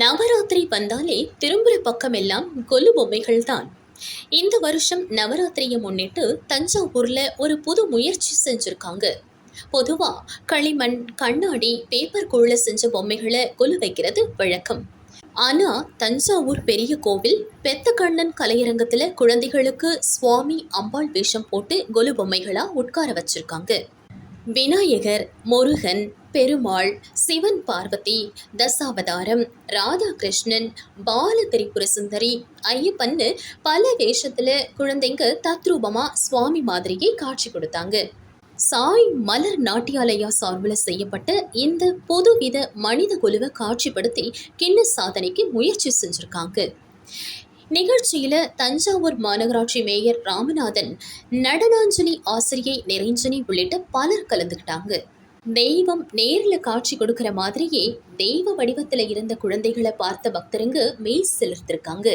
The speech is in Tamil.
நவராத்திரி வந்தாலே திரும்புற பக்கமெல்லாம் கொலு பொம்மைகள் தான் இந்த வருஷம் நவராத்திரியை முன்னிட்டு தஞ்சாவூர்ல ஒரு புது முயற்சி செஞ்சிருக்காங்க. பொதுவா களிமண் கண்ணாடி பேப்பர் கூழ செஞ்ச பொம்மைகளை கொலு வைக்கிறது வழக்கம். ஆனா தஞ்சாவூர் பெரிய கோவில் பெத்த கண்ணன் கலையரங்கத்துல குழந்தைகளுக்கு சுவாமி அம்பாள் வேஷம் போட்டு கொலு பொம்மைகளா உட்கார வச்சிருக்காங்க. விநாயகர் முருகன் பெருமாள் சிவன் பார்வதி தசாவதாரம் ராதாகிருஷ்ணன் பால திரிபுர சுந்தரி ஐயப்பன்னு பல வேஷத்துல குழந்தைங்க தத்ரூபமா சுவாமி மாதிரியே காட்சி கொடுத்தாங்க. சாய் மலர் நாட்டியாலயா சார்பில் செய்யப்பட்ட இந்த புதுவித மனித குழுவை காட்சிப்படுத்தி கிண்ண சாதனைக்கு முயற்சி செஞ்சுருக்காங்க. நிகழ்ச்சியில தஞ்சாவூர் மாநகராட்சி மேயர் ராமநாதன் நடனாஞ்சலி ஆசிரியை நிரஞ்சனி உள்ளிட்ட பலர் கலந்துக்கிட்டாங்க. தெய்வம் நேர்ல காட்சி கொடுக்கிற மாதிரியே தெய்வ வடிவத்துல இருந்த குழந்தைகளை பார்த்த பக்தருங்க மெய் செலுத்திருக்காங்க